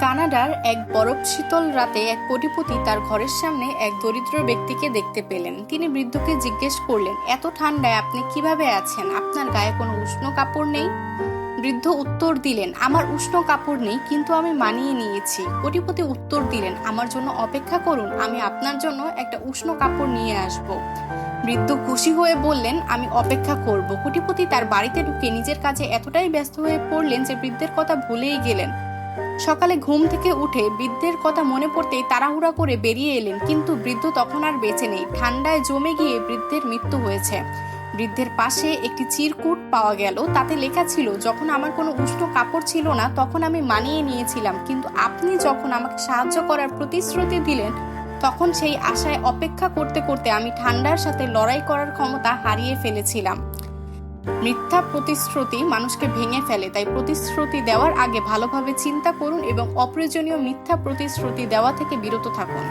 কানাডার এক বরফ শীতল রাতে এক কোটিপতি তার ঘরের সামনে এক দরিদ্র ব্যক্তিকে দেখতে পেলেন। তিনি বৃদ্ধকে জিজ্ঞেস করলেন, এত ঠান্ডায় আপনি কীভাবে আছেন? আপনার গায়ে কোনো উষ্ণ কাপড় নেই? বৃদ্ধ উত্তর দিলেন, আমার উষ্ণ কাপড় নেই, কিন্তু আমি মানিয়ে নিয়েছি। কোটিপতি উত্তর দিলেন, আমার জন্য অপেক্ষা করুন, আমি আপনার জন্য একটা উষ্ণ কাপড় নিয়ে আসব। বৃদ্ধ খুশি হয়ে বললেন, আমি অপেক্ষা করব। কোটিপতি তার বাড়িতে ঢুকে নিজের কাজে এতটাই ব্যস্ত হয়ে পড়লেন যে বৃদ্ধের কথা ভুলেই গেলেন। সকালে ঘুম থেকে উঠে বৃদ্ধের কথা মনে পড়তেই তাড়াহুড়া করে বেরিয়ে এলেন, কিন্তু বৃদ্ধ তখন আর বেঁচে নেই। ঠান্ডায় জমে গিয়ে বৃদ্ধের মৃত্যু হয়েছে। বৃদ্ধের পাশে একটি চিরকুট পাওয়া গেল, তাতে লেখা ছিল, যখন আমার কোনো উষ্ণ কাপড় ছিল না, তখন আমি মানিয়ে নিয়েছিলাম, কিন্তু আপনি যখন আমাকে সাহায্য করার প্রতিশ্রুতি দিলেন, তখন সেই আশায় অপেক্ষা করতে করতে আমি ঠান্ডার সাথে লড়াই করার ক্ষমতা হারিয়ে ফেলেছিলাম। মিথ্যা প্রতিশ্রুতি মানুষকে ভেঙে ফেলে, তাই প্রতিশ্রুতি দেওয়ার আগে ভালোভাবে চিন্তা করুন এবং অপ্রয়োজনীয় মিথ্যা প্রতিশ্রুতি দেওয়া থেকে বিরত থাকুন।